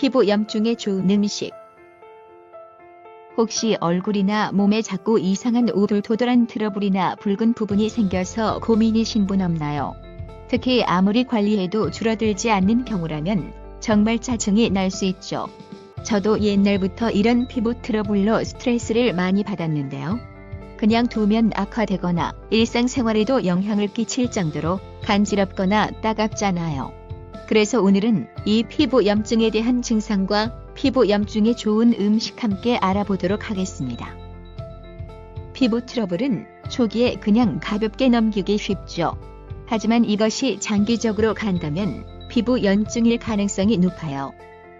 피부 염증에 좋은 음식. 혹시 얼굴이나 몸에 자꾸 이상한 오돌토돌한 트러블이나 붉은 부분이 생겨서 고민이신 분 없나요? 특히 아무리 관리해도 줄어들지 않는 경우라면 정말 짜증이 날 수 있죠. 저도 옛날부터 이런 피부 트러블로 스트레스를 많이 받았는데요. 그냥 두면 악화되거나 일상생활에도 영향을 끼칠 정도로 간지럽거나 따갑잖아요. 그래서 오늘은 이 피부 염증에 대한 증상과 피부 염증에 좋은 음식 함께 알아보도록 하겠습니다. 피부 트러블은 초기에 그냥 가볍게 넘기기 쉽죠. 하지만 이것이 장기적으로 간다면 피부 연증일 가능성이 높아요.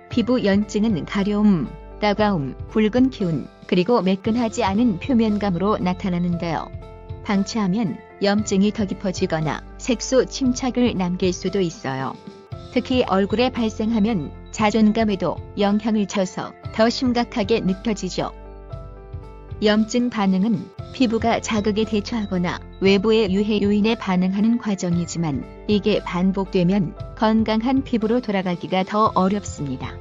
피부 연증은 가려움, 따가움, 붉은 기운, 그리고 매끈하지 않은 표면감으로 나타나는데요. 방치하면 염증이 더 깊어지거나 색소 침착을 남길 수도 있어요. 특히 얼굴에 발생하면 자존감에도 영향을 줘서 더 심각하게 느껴지죠. 염증 반응은 피부가 자극에 대처하거나 외부의 유해 요인에 반응하는 과정이지만 이게 반복되면 건강한 피부로 돌아가기가 더 어렵습니다.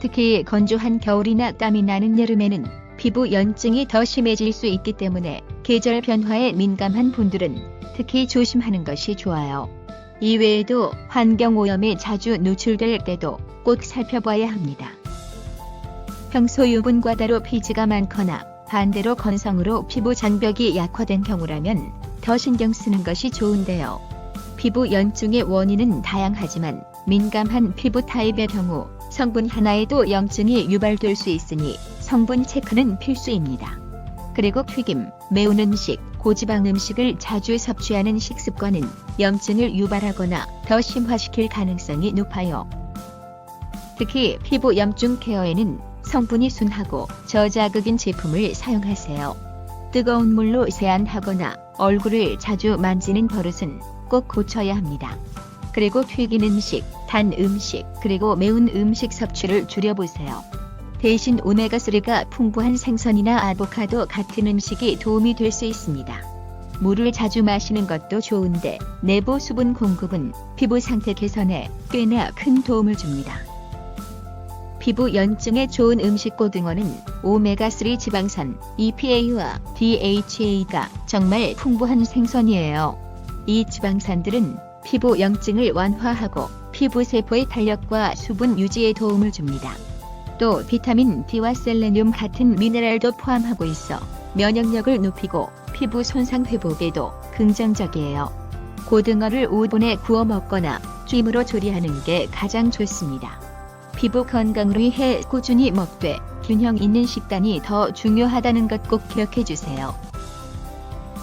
특히 건조한 겨울이나 땀이 나는 여름에는 피부 연증이 더 심해질 수 있기 때문에 계절 변화에 민감한 분들은 특히 조심하는 것이 좋아요. 이외에도 환경 오염에 자주 노출될 때도 꼭 살펴봐야 합니다. 평소 유분 과다로 피지가 많거나 반대로 건성으로 피부 장벽이 약화된 경우라면 더 신경 쓰는 것이 좋은데요. 피부 연증의 원인은 다양하지만 민감한 피부 타입의 경우 성분 하나에도 염증이 유발될 수 있으니 성분 체크는 필수입니다. 그리고 튀김, 매운 음식, 고지방 음식을 자주 섭취하는 식습관은 염증을 유발하거나 더 심화시킬 가능성이 높아요. 특히 피부 염증 케어에는 성분이 순하고 저자극인 제품을 사용하세요. 뜨거운 물로 세안하거나 얼굴을 자주 만지는 버릇은 꼭 고쳐야 합니다. 그리고 튀긴 음식, 단 음식, 그리고 매운 음식 섭취를 줄여보세요. 대신 오메가3가 풍부한 생선이나 아보카도 같은 음식이 도움이 될 수 있습니다. 물을 자주 마시는 것도 좋은데 내부 수분 공급은 피부 상태 개선에 꽤나 큰 도움을 줍니다. 피부 연증에 좋은 음식 고등어는 오메가3 지방산 EPA와 DHA가 정말 풍부한 생선이에요. 이 지방산들은 피부 염증을 완화하고 피부 세포의 탄력과 수분 유지에 도움을 줍니다. 또 비타민 D와 셀레늄 같은 미네랄도 포함하고 있어 면역력을 높이고 피부 손상 회복에도 긍정적이에요. 고등어를 오븐에 구워 먹거나 찜으로 조리하는 게 가장 좋습니다. 피부 건강을 위해 꾸준히 먹되 균형 있는 식단이 더 중요하다는 것 꼭 기억해 주세요.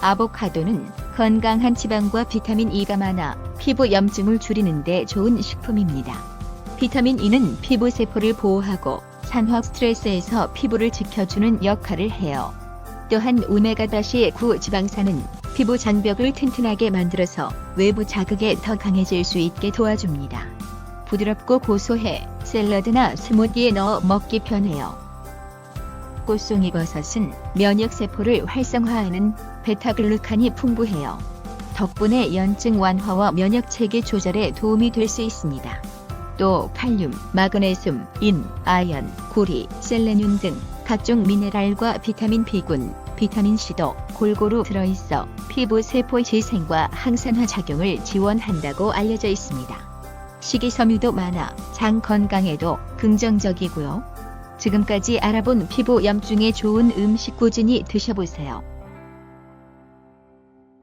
아보카도는 건강한 지방과 비타민 E가 많아 피부 염증을 줄이는데 좋은 식품입니다. 비타민 E는 피부 세포를 보호하고 산화 스트레스에서 피부를 지켜주는 역할을 해요. 또한 오메가-9 지방산은 피부 장벽을 튼튼하게 만들어서 외부 자극에 더 강해질 수 있게 도와줍니다. 부드럽고 고소해 샐러드나 스무디에 넣어 먹기 편해요. 꽃송이 버섯은 면역 세포를 활성화하는 베타글루칸이 풍부해요. 덕분에 연증 완화와 면역 체계 조절에 도움이 될 수 있습니다. 또 칼륨, 마그네슘, 인, 아연, 구리, 셀레늄 등 각종 미네랄과 비타민 B군, 비타민 C도 골고루 들어있어 피부 세포 재생과 항산화 작용을 지원한다고 알려져 있습니다. 식이섬유도 많아 장 건강에도 긍정적이고요. 지금까지 알아본 피부 염증에 좋은 음식 꾸준히 드셔보세요.